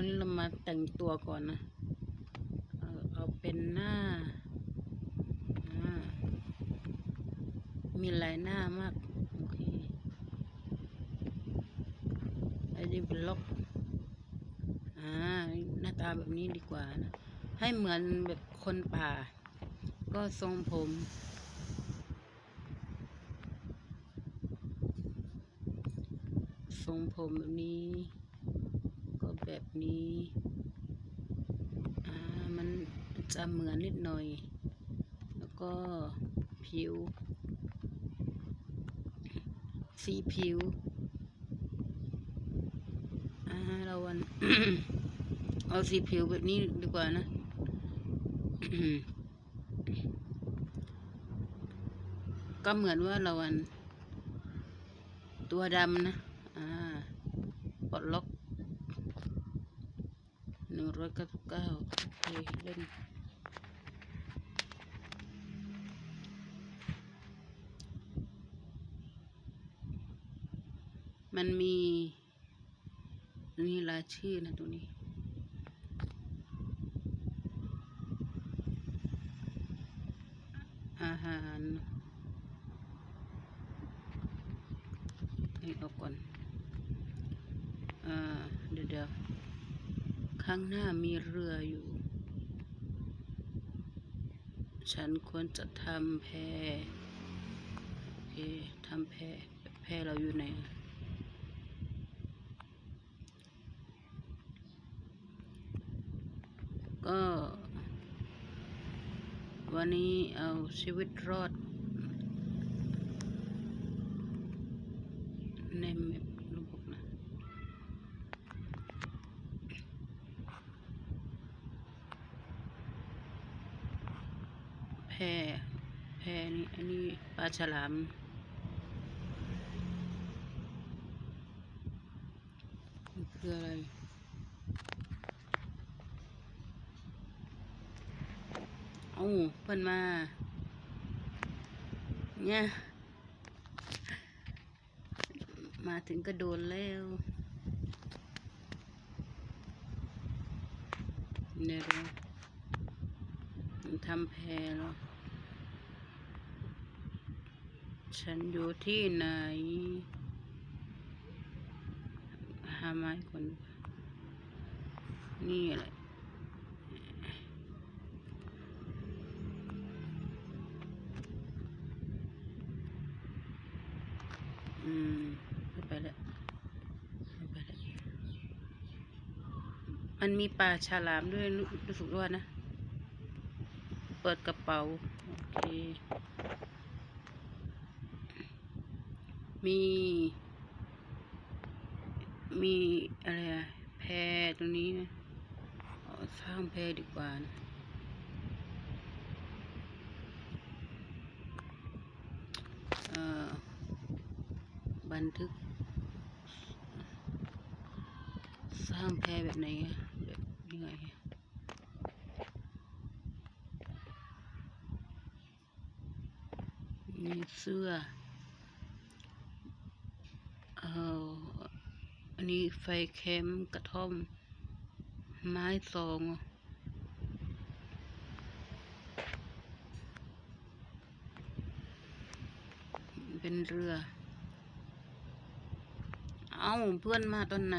อนนี้เรามาแต่งตัวก่อนนะเอาเอาเป็นหน้าอมีหลายหน้ามาก โอเคไอ้นี่เป็นล็อกอ่าหน้าตาแบบนี้ดีกว่านะ ให้เหมือนแบบคนป่า ก็ทรงผมทรงผมแบบนี้ แบบนี้มันจะเหมือนนิดหน่อย แล้วก็ผิว สีผิวเราวัน เอาสีผิวแบบนี้ดีกว่านะก็เหมือนว่าเราอัน ตัวดำนะปลดล็อก ร้อยเก้าสิบเก้าเฮ้ยเล่นมันมีนี่รายชื่อนะตัวนี้ อาหารนี่ออกก่อน อ่า เดี๋ยวเดี๋ยวข้าง หน้ามีเรืออยู่ ฉันควรจะทำแพโอเคทำแพแพเราอยู่ไหนก็ วันนี้เอาชีวิตรอดในแมประบบนะ แพแพนี่อันนี้ปลา ฉลาม คืออะไรเอ้าเพิ่นมา เนี่ย มาถึงก็โดนแล้วเนี่ยเรทำแพรแล้ว ฉันอยู่ที่ไหน หาไม้ก่อนนี่แหละอืมไปแล้วไปแล้วมันมีปลาฉลามด้วยรู้สึกว่านะ เปิดกระเป๋า โอเค มี มีอะไรแพตรงนี้นะสร้างแพดีกว่านะบันทึก สร้างแพแบบไหนแบบยังไงมีเสื้อ เอาอั นี้ไฟแคมกระท่อม ไม้สองเป็นเรือ เอ้าเพื่อนมาตอนไหน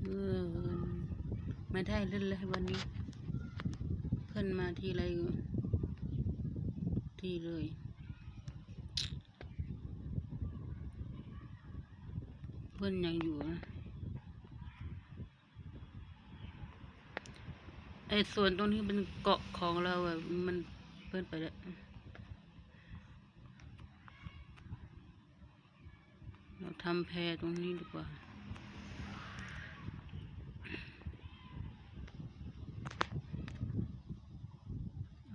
เพื่อน ไม่ได้เล่นเลยวันนี้ เพื่อนมาทีไรทีเลยเพื่อนยังอยู่นะไอ้ส่วนตรงนี้เป็นเกาะของเราอะมันเพื่อนไปแล้วเราทำแพตรงนี้ดีกว่า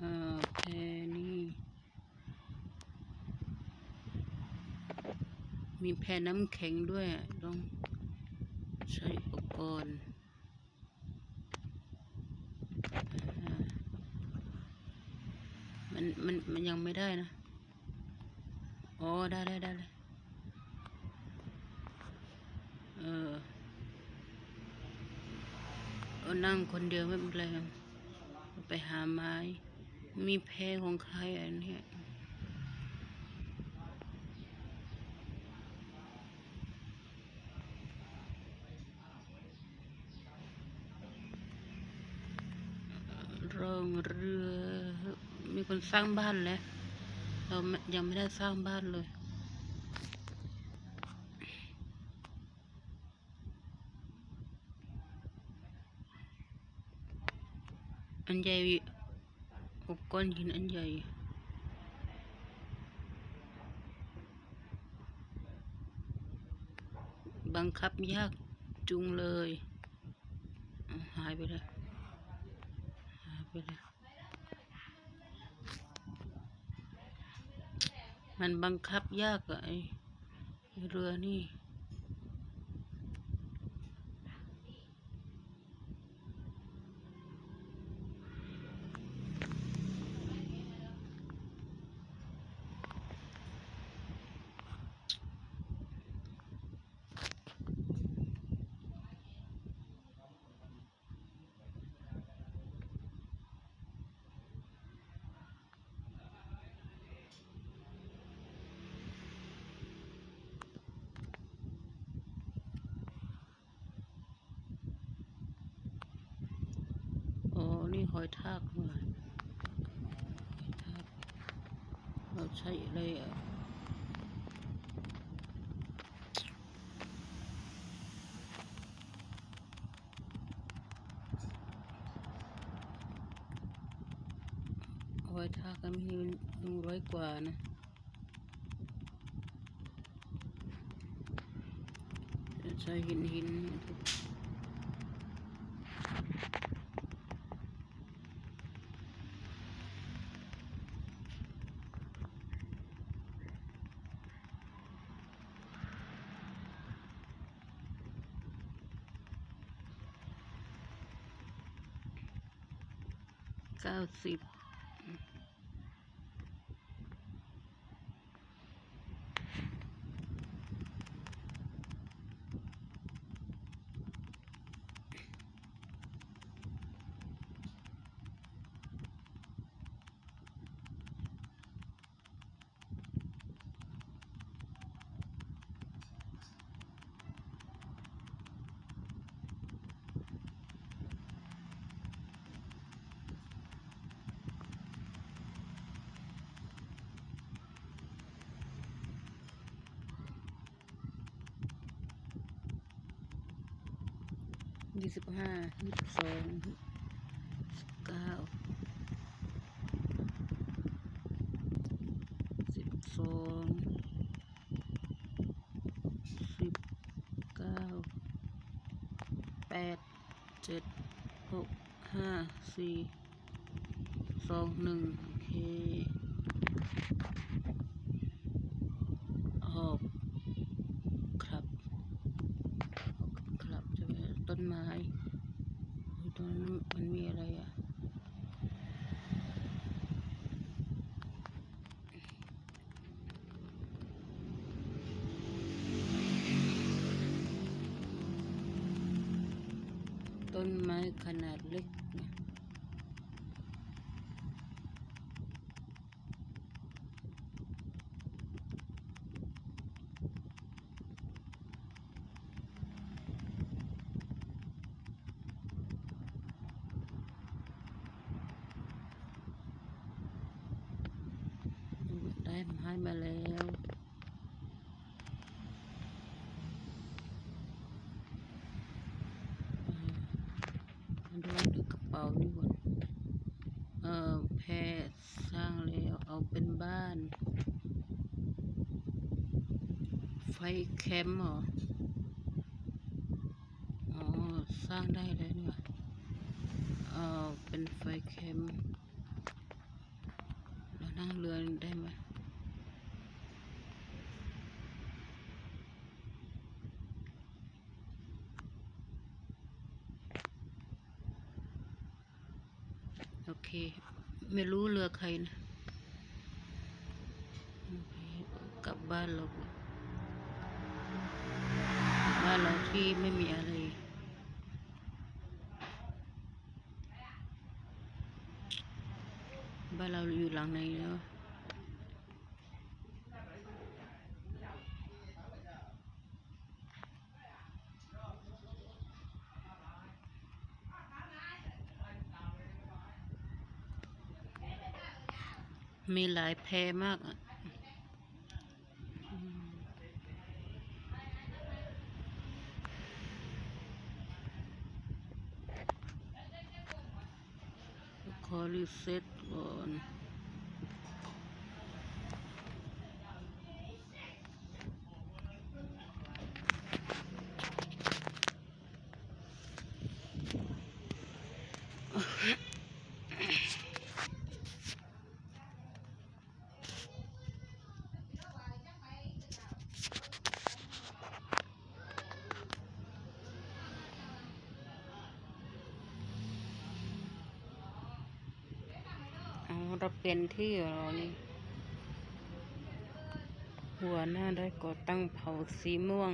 เอ่อแพนี่ มีแพน้ำแข็งด้วยต้องใช้อุปกรณ์มันมันมันยังไม่ได้นะ อ๋อ ได้ได้ได้เลยเออเอานั่งคนเดียวไม่เป็นไรครับไปหาไม้ มีแพของใครอันเนี้ยโรงเรือ มีคน สร้างบ้านแล้ว เราไม่ยังไม่ได้สร้างบ้านเลย อันใหญ่หกก้อนหินอันใหญ่บังคับยากจุงเลย หายไปแล้วหายไปแล้ว มันบังคับยากอะไอเรือนี่ อยทากนี่หว่าหอยทากเราใช้อะไรอะหอยทากก็มีหนึ่งร้อยกว่านะใช้หินหิน ทุก ยี่สิบห้ายี่สิบสองสิบเก้าสิบสองสิบเก้าแปดเจ็ดหกห้าสี่องหนึ่งโอเคออกครับ ครับจะมีต้นไม้โอ้ยตรงนั้นมันมีอะไรอะ ต้นไม้ขนาดเล็กนะได้ไม้มาแล้วอืมมาดูในกระเป๋านี่ก่อนเออแพรสร้างแล้วเอาเป็นบ้าน ไฟแค มป์เหรอ อ๋อ สร้างได้เลยนี่หว่าเออเป็นไฟแคมป์เรานั่งเรือได้ไหมโอเค ไม่รู้เรือใครนะ กลับบ้านเรา ที่ไม่มีอะไร บ้านเราอยู่หลังไหนแล้วมีหลายแพรมากอะอืม ขอรีเซ็ตก่อน อ๋อเราเปลี่ยน ที่เรอนี่หัวหน้าได้ก่อตั้งเผาสีม่วง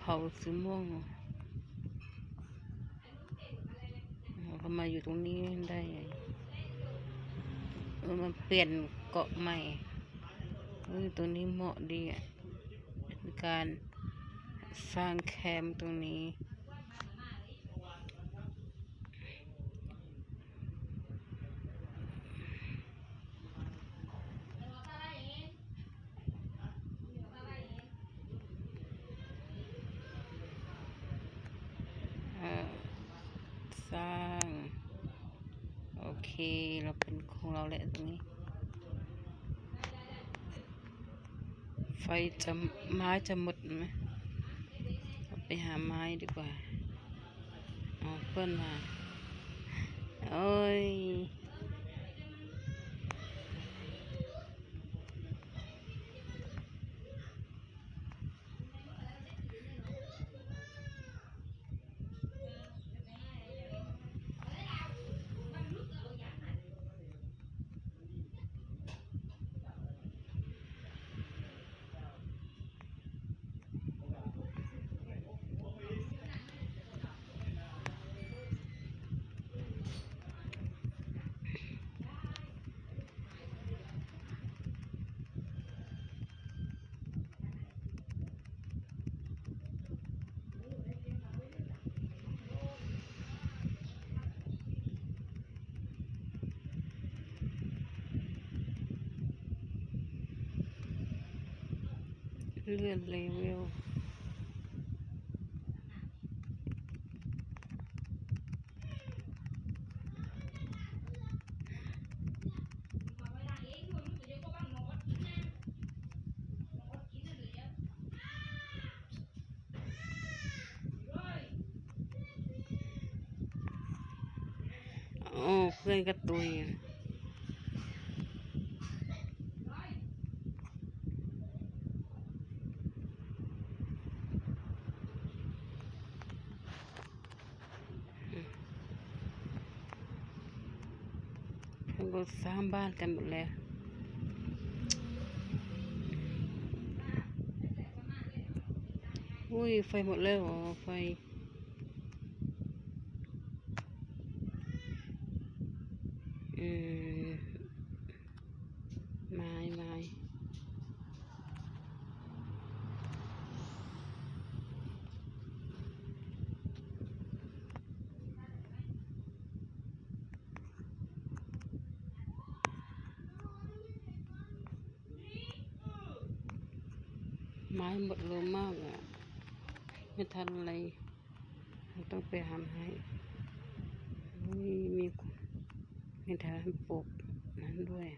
เผาสีม่วงอ๋อเขามาอยู่ตรงนี้ได้เออมันเปลี่ยนเกาะใหม่เฮ้ยตรงนี้เหมาะดีอะการสร้างแคมป์ตรงนี้ เอ่อสร้าง โอเค เราเป็นของเราแหละตรงนี้ ไฟจะไม้จะหมดไหมไปหาไม้ดีกว่าเอาเพื่อนมาโอ้ย เลื่อนเลเวล โอ้เพื่อนกระตุยอะ เขาก็สร้างบ้านกันหมดแล้วอุ้ยไฟหมดแล้วเหรอไฟ อืม ไม้ไม้ไม้หมดเร็วมากอะ ไม่ทันอะไรเราต้องไปหาไม้อุ้ยมีมีแถวให้ปลูก นั้นด้วย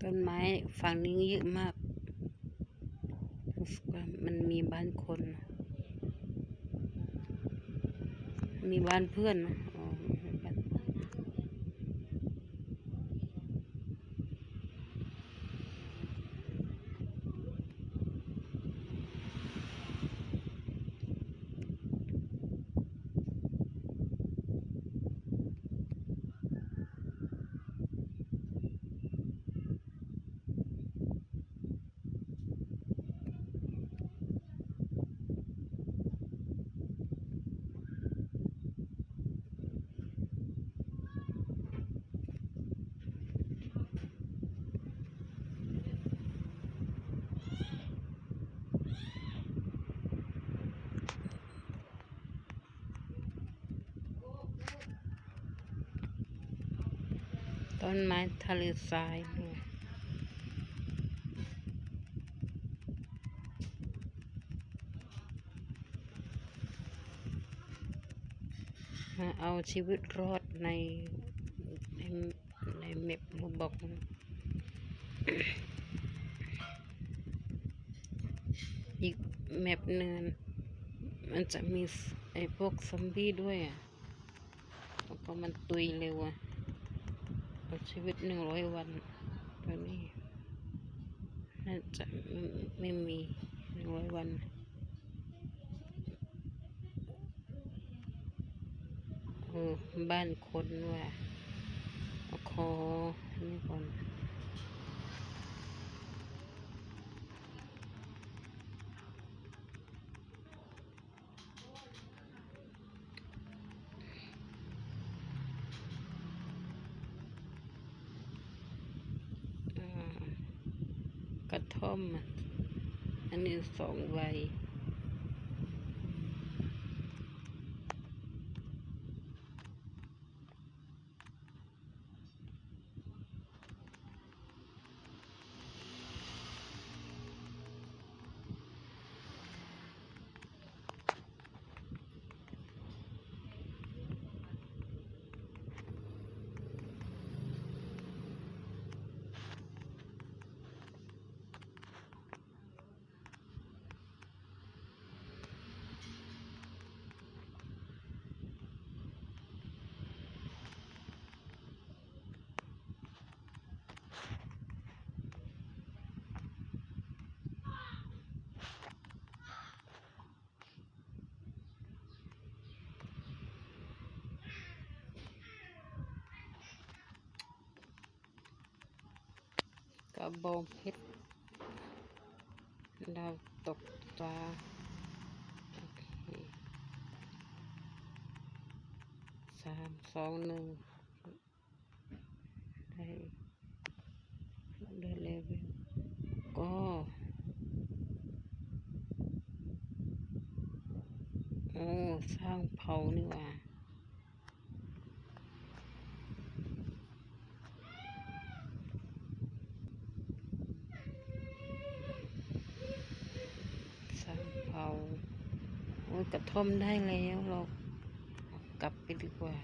ต้นไม้ฝั่งนี้เยอะมากรู้สึกว่ามันมีบ้านคน มีบ้านเพื่อนนะอ๋อมีบ้าน ต้ นไม้ทะเลทรายด้วยมาเอาชีวิตรอดในในในเม็บรูบอกอีกแมปหนึ่งมันจะมีไอ้พวกซอมบี้ด้วยอะแล้วก็มันตุยเร็วอะ เอาชีวิตหนึ่งร้อยวันตอนนี้ น่าจะไม่ไม่มีหนึ่งร้อยวันเออบ้านคนว่ะเอาคอนี่ก่อน อ่ากระท่อ มอะอันนี้สองใบก ระบองเพชรดาวตกตาโอเคสามสองหนึ่งได้ได้เลเวลก็โอ้สร้างเผานี่หว่า สร้างเผา ทอมได้แล้วเรากลับไปดีกว่า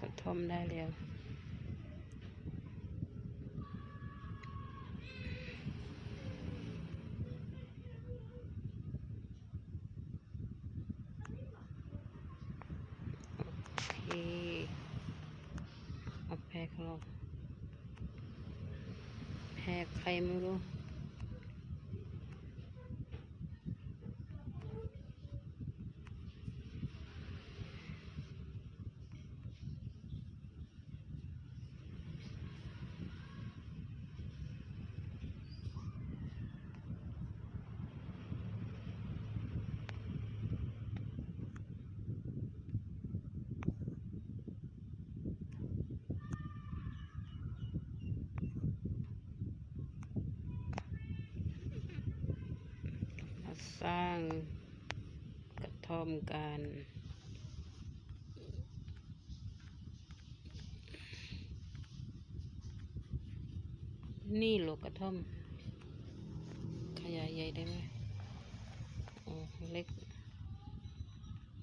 กระท่อมได้แล้วเอาแพรเขาแพรใครไม่รู้ สร้างกระท่อมกันนี่หรอกระท่อม ขยายใหญ่ได้ไหมอ๋อเล็ก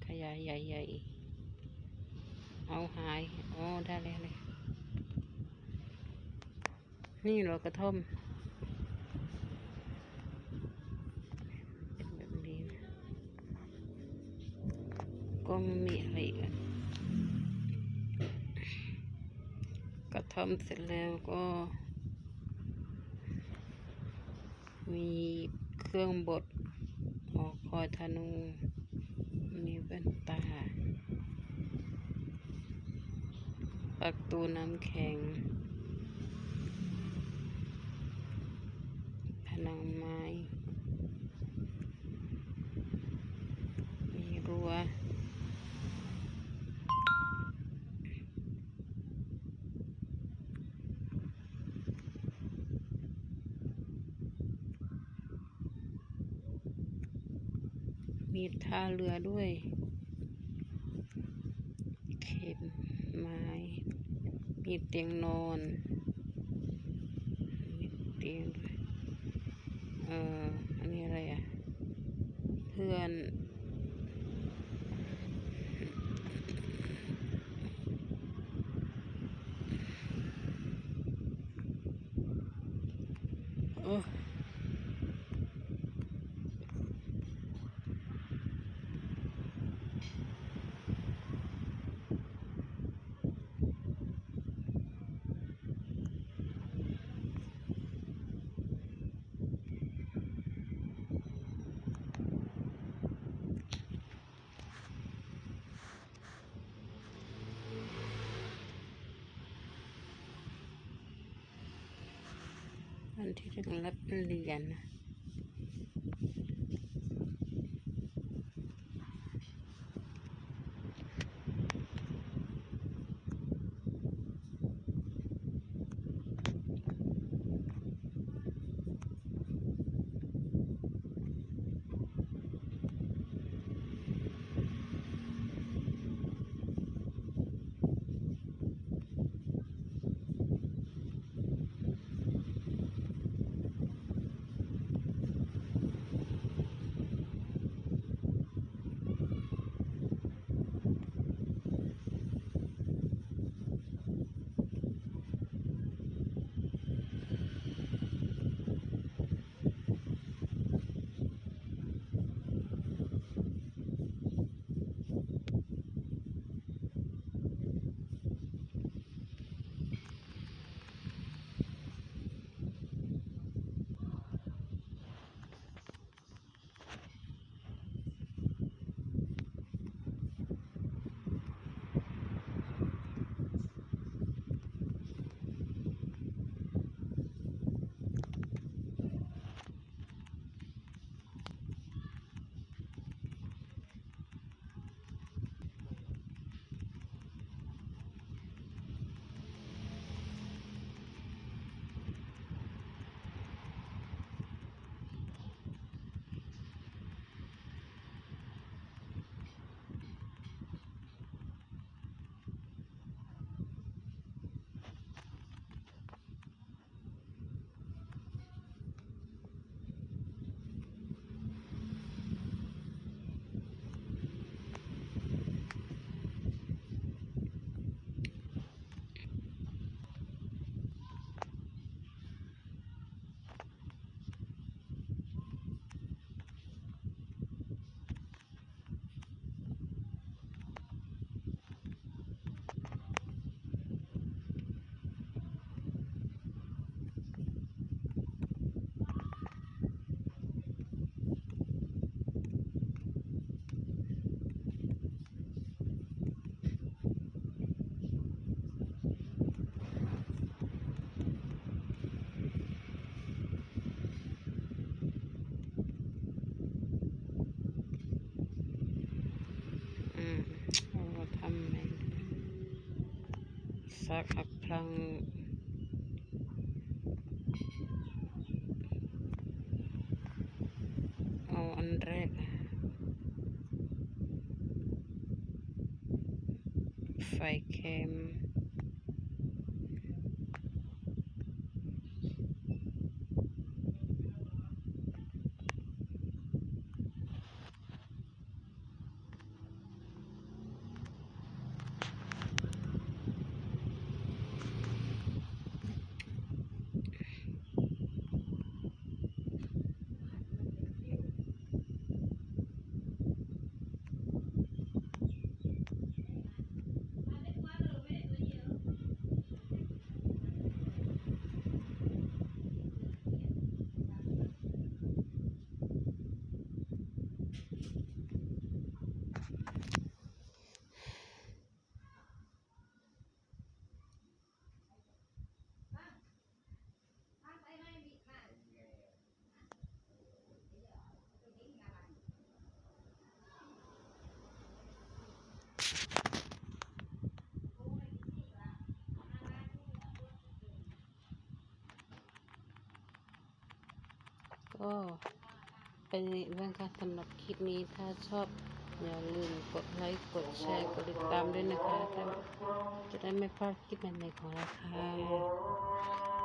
ขยายใหญ่ๆเอาหาย อ๋อ ได้แล้วเลยนี่หรอกระท่อม ก็ไม่มีอะไรอีกก็ทำเสร็จแล้วก็ มีเครื่องบดหอคอยธนู มีแว่นตาประตูน้ำแข็งผนังไม้ มีรั้ว มีท่าเรือด้วยเข็มไม้ มีเตียงนอน มีเตียงด้วยเอ่อ อันนี้อะไรอะ เพื่อน โอ้ วันที่ถึ สักครั้ง ก็เป็นเรื่องการสำหรับคลิปนี้ถ้าชอบอย่าลืมกดไลค์กดแชร์กดติดตามด้วยนะคะจะได้ไม่พลาดคลิปใหม่ๆของเราค่ะ